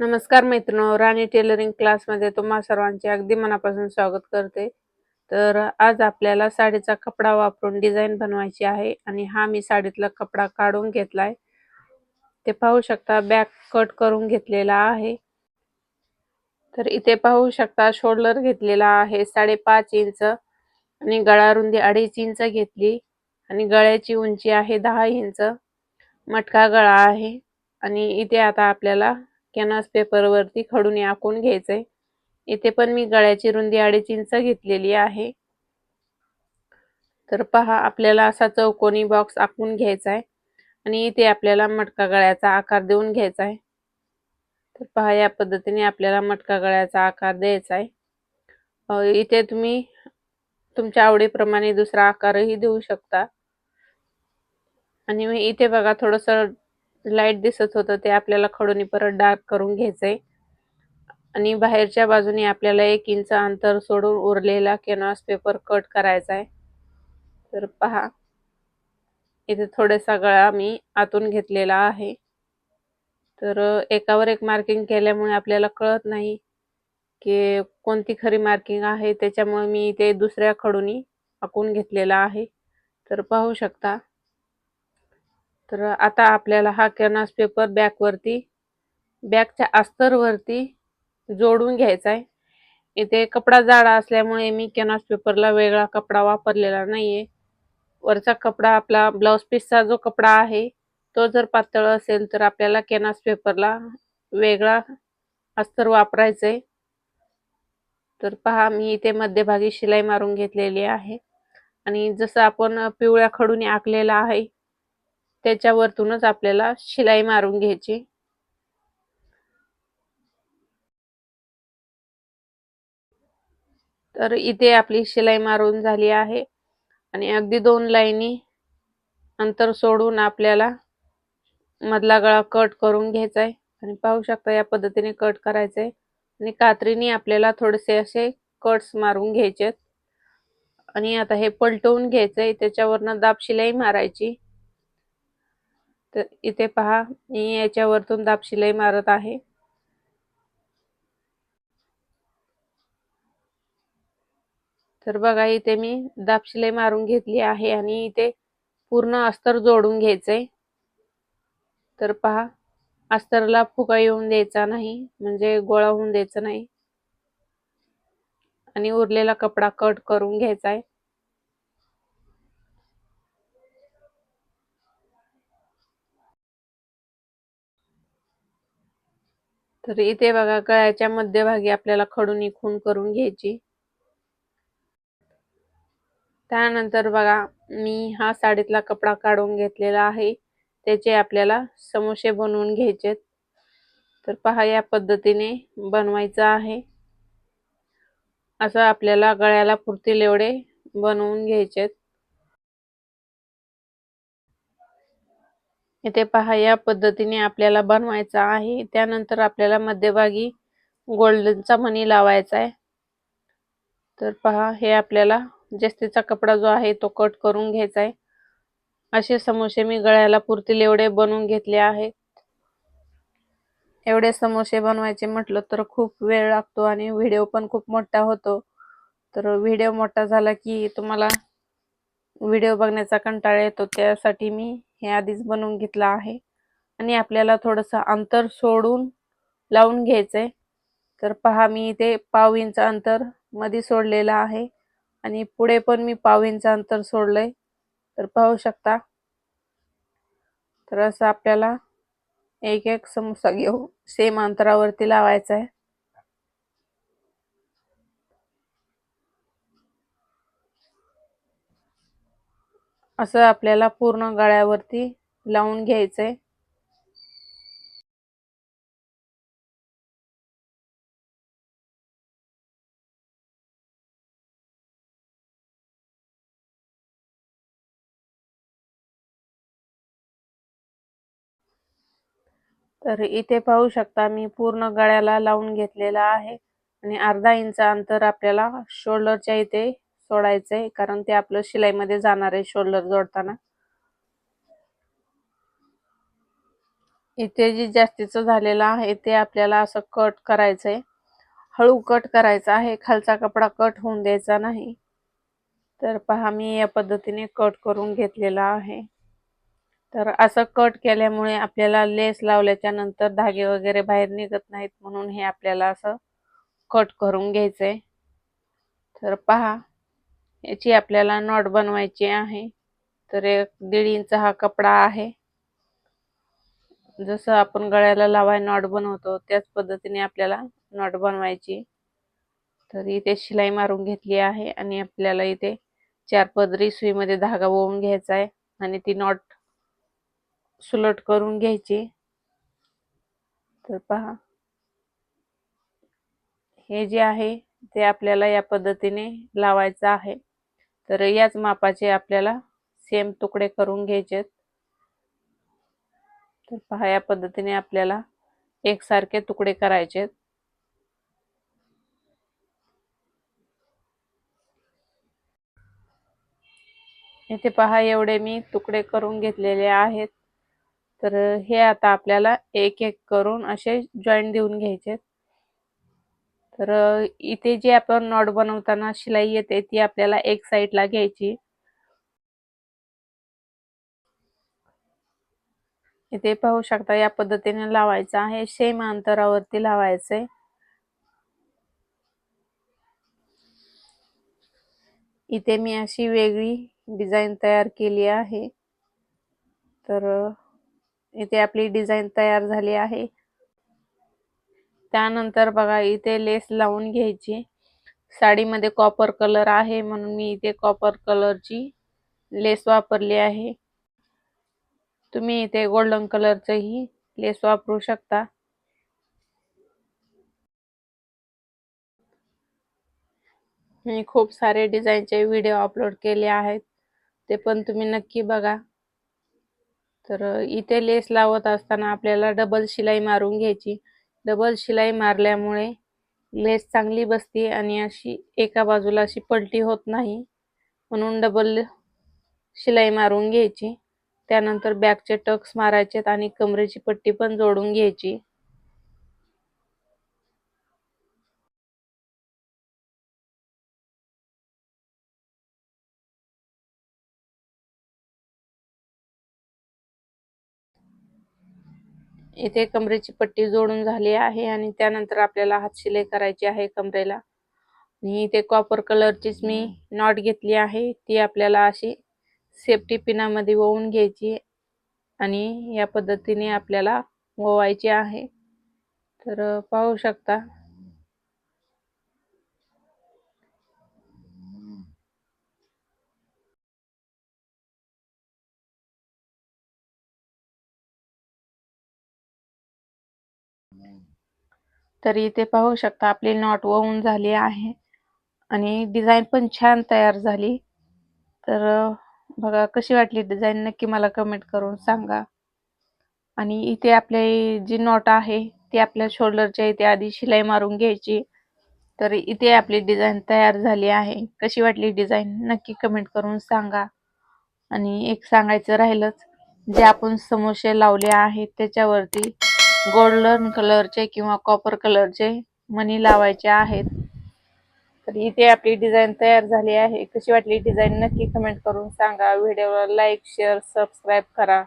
नमस्कार मित्रांनो राणी टेलरिंग क्लासमध्ये तुम्हा सर्वांचे अगदी मनापासून स्वागत करते. तर आज आपल्याला साडीचा कपडा वापरून डिझाईन बनवायची आहे आणि हा मी साडीतला कपडा काढून घेतलाय. ते पाहू शकता बॅक कट करून घेतलेला आहे. तर इथे पाहू शकता शोल्डर घेतलेला आहे साडेपाच इंच आणि गळा रुंदी अडीच इंच घेतली आणि गळ्याची उंची आहे दहा इंच. मटका गळा आहे आणि इथे आता आपल्याला कॅनव्हास पेपरवरती खडूने आखून घ्यायचंय इथे पण मी गळ्याची रुंदी अडीच इंच घेतलेली आहे. तर पहा आपल्याला असा चौकोनी बॉक्स आखून घ्यायचा आहे. आणि इथे आपल्याला मटका गळ्याचा आकार देऊन घ्यायचा आहे. तर पहा या पद्धतीने आपल्याला मटका गळ्याचा आकार द्यायचा आहे. इथे तुम्ही तुमच्या आवडीप्रमाणे दुसरा आकारही देऊ शकता. आणि मी इथे बघा थोडस लाइट दिसत होतं ते आपल्याला खडूनी परत डार्क करून घ्यायचंय. आणि बाहेरच्या बाजूने आपल्याला एक इंच अंतर सोडून उरलेला कॅनव्हास पेपर कट करायचा आहे तर पहा इथे थोडासा गळा मी आतून घेतलेला आहे. तर एकावर एक मार्किंग केल्यामुळे आपल्याला कळत नाही की कोणती खरी मार्किंग आहे. त्याच्यामुळे मी इथे दुसऱ्या खडूनी आखून घेतलेला आहे. तर पाहू शकता तर आता आपल्याला हा कॅनव्हास पेपर बॅकवरती बॅकच्या अस्तरवरती जोडून घ्यायचा आहे. इथे कपडा जाडा असल्यामुळे मी कॅनव्हास पेपरला वेगळा कपडा वापरलेला नाहीये. वरचा कपडा आपला ब्लाऊज पीसचा जो कपडा आहे तो जर पातळ असेल तर आपल्याला कॅनव्हास पेपरला वेगळा अस्तर वापरायचं आहे तर पहा मी इथे मध्यभागी शिलाई मारून घेतलेली आहे. आणि जसं आपण पिवळ्या खडूने आखलेला आहे त्याच्यावरतूनच आपल्याला शिलाई मारून घ्यायची. तर इथे आपली शिलाई मारून झाली आहे आणि अगदी दोन लाईनी अंतर सोडून आपल्याला मधला गळा कट करून घ्यायचा आहे. आणि पाहू शकता या पद्धतीने कट करायचंय. आणि कात्रीने आपल्याला थोडेसे असे कट्स मारून घ्यायचे आणि आता हे पलटवून घ्यायचंय. त्याच्यावरनं दाब शिलाई मारायची. तर इथे पहा मी याच्यावरतून दाब शिलाई मारत आहे. तर बघा इथे मी दाब शिलाई मारून घेतली आहे आणि इथे पूर्ण अस्तर जोडून घ्यायचंय. तर पहा अस्तरला फुगा येऊन द्यायचा नाही म्हणजे गोळा होऊन द्यायचा नाही. आणि उरलेला कपडा कट करून घ्यायचा आहे तर इथे बघा गळ्याच्या मध्यभागी आपल्याला खडून खून करून घ्यायची. त्यानंतर बघा मी हा साडीतला कपडा काढून घेतलेला आहे. त्याचे आपल्याला समोसे बनवून घ्यायचेत. तर पहा या पद्धतीने बनवायचं आहे. असं आपल्याला गळ्याला पुरतील एवढे बनवून घ्यायचेत. इथे पहा या पद्धतीने आपल्याला बनवायचा आहे. त्यानंतर आपल्याला मध्यभागी गोल्डनचा मनी लावायचा आहे. तर पहा हे आपल्याला जस्तीचा कपडा जो आहे तो कट करून घ्यायचा आहे. असे समोसे मी गळ्याला पुरतील एवढे बनवून घेतले आहेत. एवढे समोसे बनवायचे म्हटलं तर खूप वेळ लागतो आणि व्हिडिओ पण खूप मोठा होतो. तर व्हिडिओ मोठा झाला की तुम्हाला व्हिडिओ बघण्याचा कंटाळा येतो. त्यासाठी मी हे आधीच बनवून घेतलं आहे. आणि आपल्याला थोडंसं अंतर सोडून लावून घ्यायचंय. तर पहा मी इथे पाव इंच अंतरमध्ये सोडलेलं आहे. आणि पुढे पण मी पाव इंच अंतर सोडलंय. तर पाहू शकता. तर असं आपल्याला एक एक समोसा घेऊ सेम अंतरावरती लावायचा आहे असं आपल्याला पूर्ण गळ्यावरती लावून घ्यायचंय. तर इथे पाहू शकता मी पूर्ण गळ्याला लावून घेतलेला आहे. आणि अर्धा इंच अंतर आपल्याला शोल्डरच्या इथे सोडायचंय कारण ते आपलं शिलाईमध्ये जाणार आहे शोल्डर जोडताना. इथे जे जास्तीचं झालेलं आहे ते आपल्याला असं कट करायचंय. हळू कट करायचा आहे खालचा कपडा कट होऊन द्यायचा नाही. तर पहा मी या पद्धतीने कट करून घेतलेला आहे. तर असं कट केल्यामुळे आपल्याला लेस लावल्याच्या नंतर धागे वगैरे बाहेर निघत नाहीत म्हणून हे आपल्याला असं कट करून घ्यायचंय. तर पहा याची आपल्याला नॉट बनवायची आहे. तर एक दीड इंच हा कपडा आहे. जसं आपण गळ्याला लावाय नॉट बनवतो त्याच पद्धतीने आपल्याला नॉट बनवायची. तर इथे शिलाई मारून घेतली आहे आणि आपल्याला इथे चार पदरी सुईमध्ये धागा ओवून घ्यायचा आहे आणि ती नॉट सुलट करून घ्यायची. तर पहा. हे जे आहे ते आपल्याला या पद्धतीने लावायचं आहे. तर याच मापाचे आपल्याला सेम तुकडे करून घ्यायचे तर पहा या पद्धतीने आपल्याला एकसारखे तुकडे करायचे इथे पहा एवढे मी तुकडे करून घेतलेले आहेत. तर हे आता आपल्याला एक एक करून असे जॉईंट देऊन घ्यायचे तर इथे जे आपण नॉट बनवताना शिलाई येते ती आपल्याला एक साईडला घ्यायची. इथे पाहू शकता या पद्धतीने लावायचं आहे. सेम अंतरावरती लावायचंय इथे मी अशी वेगळी डिझाईन तयार केली आहे. तर इथे आपली डिझाईन तयार झाली आहे. त्यानंतर बघा इथे लेस लावून घ्यायची. साडीमध्ये कॉपर कलर आहे म्हणून मी इथे कॉपर कलरची लेस वापरली आहे. तुम्ही इथे गोल्डन कलरचंही लेस वापरू शकता. मी खूप सारे डिझाईनचे व्हिडिओ अपलोड केले आहेत. ते पण तुम्ही नक्की बघा. तर इथे लेस लावत असताना आपल्याला डबल शिलाई मारून घ्यायची. डबल शिलाई मारल्यामुळे लेस चांगली बसते आणि अशी एका बाजूला अशी पलटी होत नाही. म्हणून डबल शिलाई मारून घ्यायची. त्यानंतर बॅकचे टक्स मारायचे आणि कमरेची पट्टी पण जोडून घ्यायची. इथे कमरेची पट्टी जोडून झाली आहे आणि त्यानंतर आपल्याला हात शिलाई करायची आहे कमरेला. आणि इथे कॉपर कलरचीच मी नॉट घेतली आहे. ती आपल्याला अशी सेफ्टी पिनामध्ये ओवून घ्यायची आणि या पद्धतीने आपल्याला ओवायची आहे. तर पाहू शकता. तर इथे पाहू शकता आपली नॉट वाहून झाली आहे. आणि डिझाईन पण छान तयार झाली. तर बघा कशी वाटली डिझाईन नक्की मला कमेंट करून सांगा. आणि इथे आपली जी नॉट आहे ती आपल्या शोल्डरच्या इथे आधी शिलाई मारून घ्यायची. तर इथे आपली डिझाईन तयार झाली आहे. कशी वाटली डिझाईन नक्की कमेंट करून सांगा. आणि एक सांगायचं राहिलंच जे आपण समोसे लावले आहेत त्याच्यावरती गोल्डन कलरचे किंवा कॉपर कलरचे मनी लावायचे आहेत. तर इथे आपली डिझाईन तयार झाली आहे. कशी वाटली डिझाईन नक्की कमेंट करून सांगा. व्हिडिओला लाईक शेअर सबस्क्राईब करा.